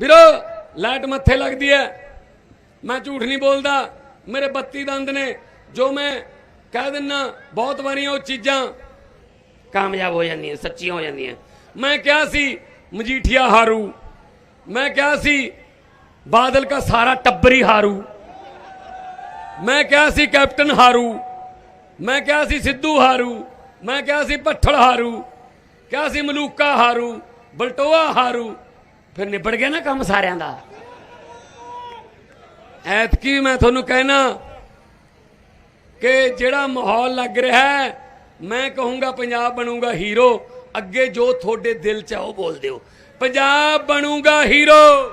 ਵੀਰੋ, ਲਾਈਟ ਮੱਥੇ ਲੱਗਦੀ ਹੈ। ਮੈਂ ਝੂਠ ਨਹੀਂ ਬੋਲਦਾ। ਮੇਰੇ 32 ਦੰਦ ਨੇ। ਜੋ ਮੈਂ ਕਹਿ ਦਿੰਨਾ, ਬਹੁਤ ਵਾਰੀਆਂ ਉਹ ਚੀਜ਼ਾਂ ਕਾਮਯਾਬ ਹੋ ਜਾਂਦੀਆਂ, ਸੱਚੀਆਂ ਹੋ ਜਾਂਦੀਆਂ। ਮੈਂ ਕਿਹਾ ਸੀ, ਮਜੀਠੀਆ ਹਾਰੂ। ਮੈਂ ਕਿਹਾ ਸੀ, ਬਾਦਲ ਦਾ ਸਾਰਾ ਟੱਬਰ ਹੀ ਹਾਰੂ। ਮੈਂ ਕਿਹਾ ਸੀ, ਕੈਪਟਨ ਹਾਰੂ। ਮੈਂ ਕਿਹਾ ਸੀ, ਸਿੱਧੂ ਹਾਰੂ। ਮੈਂ ਕਿਹਾ ਸੀ, ਭੱਠਲ ਹਾਰੂ। ਕਿਹਾ ਸੀ, ਮਲੂਕਾ ਹਾਰੂ। ਬਲਟੋਆ ਹਾਰੂ। ਫਿਰ ਨਿਬੜ ਗਿਆ ਨਾ ਕੰਮ ਸਾਰਿਆਂ ਦਾ। ਐਤਕੀ ਮੈਂ ਤੁਹਾਨੂੰ ਕਹਿਣਾ ਕਿ ਜਿਹੜਾ ਮਾਹੌਲ ਲੱਗ ਰਿਹਾ ਹੈ, ਮੈਂ ਕਹੂੰਗਾ ਪੰਜਾਬ ਬਣੂਗਾ ਹੀਰੋ। ਅੱਗੇ ਜੋ ਤੁਹਾਡੇ ਦਿਲ 'ਚ ਆ, ਉਹ ਬੋਲ ਦਿਓ। ਪੰਜਾਬ ਬਣੂਗਾ ਹੀਰੋ।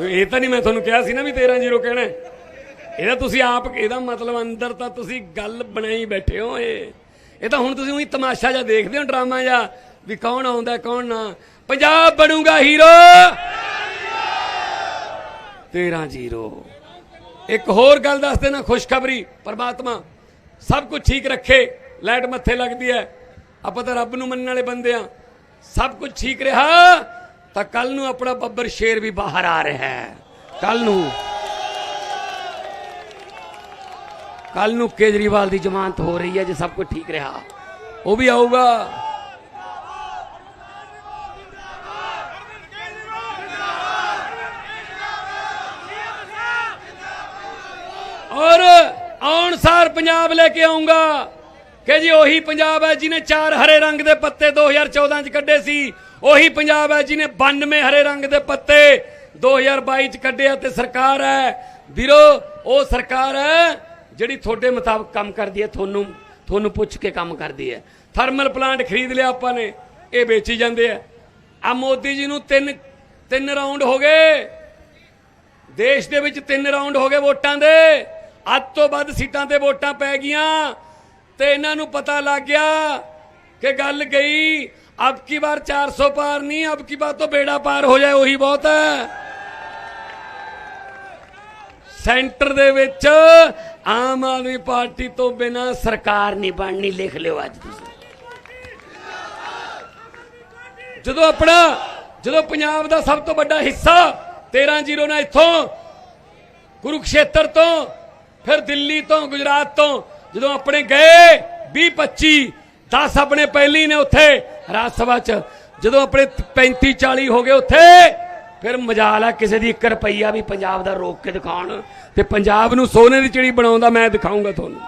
ਇਹ ਤਾਂ ਨਹੀਂ ਮੈਂ ਤੁਹਾਨੂੰ ਕਿਹਾ ਸੀ ਨਾ ਵੀ 13 ਜ਼ੀਰੋ ਕਹਿਣਾ ਇਹਦਾ ਤੁਸੀਂ ਆਪ, ਇਹਦਾ ਮਤਲਬ ਅੰਦਰ ਤਾਂ ਤੁਸੀਂ ਗੱਲ ਬਣਾਈ ਬੈਠੇ ਹੋ ਇਹ। ਇਹ ਤਾਂ ਹੁਣ ਤੁਸੀਂ ਉਹੀ ਤਮਾਸ਼ਾ ਜਿਹਾ ਦੇਖਦੇ ਹੋ, ਡਰਾਮਾ ਜਿਹਾ। ਵੀ ਕੌਣ ਆਉਂਦਾ, ਕੌਣ ਨਾ। ਪੰਜਾਬ ਬਣੂਗਾ ਹੀਰੋ। 13 ਜ਼ੀਰੋ। ਇੱਕ ਹੋਰ ਗੱਲ ਦੱਸ ਦੇਣਾ, ਖੁਸ਼ਖਬਰੀ। ਪਰਮਾਤਮਾ ਸਭ ਕੁਝ ਠੀਕ ਰੱਖੇ, ਲਾਈਟ ਮੱਥੇ ਲੱਗਦੀ ਹੈ। ਆਪਾਂ ਤਾਂ ਰੱਬ ਨੂੰ ਮੰਨਣ ਵਾਲੇ ਬੰਦੇ ਆ ਸਭ ਕੁਝ ਠੀਕ ਰਿਹਾ, ਤਾਂ ਕੱਲ ਨੂੰ ਆਪਣਾ ਬੱਬਰ ਸ਼ੇਰ ਵੀ ਬਾਹਰ ਆ ਰਿਹਾ ਹੈ। ਕੱਲ ਨੂੰ। ਕੱਲ ਨੂੰ ਕੇਜਰੀਵਾਲ ਦੀ ਜ਼ਮਾਨਤ ਹੋ ਰਹੀ ਹੈ ਜੇ ਸਭ ਕੁਝ ਠੀਕ ਰਿਹਾ। ਉਹ ਵੀ ਆਊਗਾ। ਔਰ ਆਉਣ ਸਾਰ ਪੰਜਾਬ ਲੈ ਕੇ ਆਉਂਗਾ। ਕਿ ਜੀ ਉਹੀ ਪੰਜਾਬ ਹੈ ਜਿਹਨੇ ਚਾਰ ਹਰੇ ਰੰਗ ਦੇ ਪੱਤੇ 2014 ਚ ਕੱਢੇ ਸੀ, ਉਹੀ ਪੰਜਾਬ ਹੈ ਜਿਹਨੇ 92 ਹਰੇ ਰੰਗ ਦੇ ਪੱਤੇ 2022 ਚ ਕੱਢਿਆ ਤੇ ਸਰਕਾਰ ਹੈ। ਵੀਰੋ, ਉਹ ਸਰਕਾਰ ਹੈ ਜਿਹੜੀ ਤੁਹਾਡੇ ਮੁਤਾਬਕ ਕੰਮ ਕਰਦੀ ਹੈ, ਤੁਹਾਨੂੰ ਤੁਹਾਨੂੰ ਪੁੱਛ ਕੇ ਕੰਮ ਕਰਦੀ ਹੈ। ਥਰਮਲ ਪਲਾਂਟ ਖਰੀਦ ਲਿਆ ਆਪਾਂ ਨੇ, ਇਹ ਵੇਚੀ ਜਾਂਦੇ ਆ। ਆ ਮੋਦੀ ਜੀ ਨੂੰ ਤਿੰਨ ਤਿੰਨ ਰਾਉਂਡ ਹੋ ਗਏ। ਦੇਸ਼ ਦੇ ਵਿੱਚ ਤਿੰਨ ਰਾਉਂਡ ਹੋ ਗਏ ਵੋਟਾਂ ਦੇ। ਅੱਧ ਤੋਂ ਵੱਧ ਸੀਟਾਂ ਤੇ ਵੋਟਾਂ ਪੈ ਗਈਆਂ ਤੇ ਇਹਨਾਂ ਨੂੰ ਪਤਾ ਲੱਗ ਗਿਆ ਕਿ ਗੱਲ ਗਈ, ਅਬ ਕੀ ਵਾਰ 400 ਪਾਰ ਨਹੀਂ, ਅਬ ਕੀ ਵਾਰ ਤੋਂ ਬੇੜਾ ਪਾਰ ਹੋ ਜਾਏ, ਉਹੀ ਬਹੁਤ ਹੈ। ਸੈਂਟਰ ਦੇ ਵਿੱਚ ਆਮ ਆਦਮੀ ਪਾਰਟੀ ਤੋਂ ਬਿਨਾ ਸਰਕਾਰ ਨਹੀਂ ਬਣਨੀ, ਲਿਖ ਲਿਓ ਅੱਜ ਤੁਸੀਂ। ਜਦੋਂ ਆਪਣਾ, ਜਦੋਂ ਪੰਜਾਬ ਦਾ ਸਭ ਤੋਂ ਵੱਡਾ ਹਿੱਸਾ 13 ਜ਼ੀਰੋ ਨਾਲ ਇੱਥੋਂ, ਕੁਰੂਕਸ਼ੇਤਰ ਤੋਂ ਫਿਰ ਦਿੱਲੀ ਤੋਂ ਗੁਜਰਾਤ ਤੋਂ ਜਦੋਂ ਆਪਣੇ ਗਏ 20 25 10 ਆਪਣੇ ਪਹਿਲੀ ਨੇ ਉੱਥੇ ਰਾਜ ਸਭਾ ਚ। ਜਦੋਂ ਆਪਣੇ 35 40 ਹੋ ਗਏ ਉੱਥੇ, ਫਿਰ ਮਜਾਲ ਆ ਕਿਸੇ ਦੀ 1 ਰੁਪਈਆ ਵੀ ਪੰਜਾਬ ਦਾ ਰੋਕ ਕੇ ਦਿਖਾਉਣ। ਤੇ ਪੰਜਾਬ ਨੂੰ ਸੋਨੇ ਦੀ ਚਿੜੀ ਬਣਾਉਂਦਾ ਮੈਂ ਦਿਖਾਉਂਗਾ ਤੁਹਾਨੂੰ।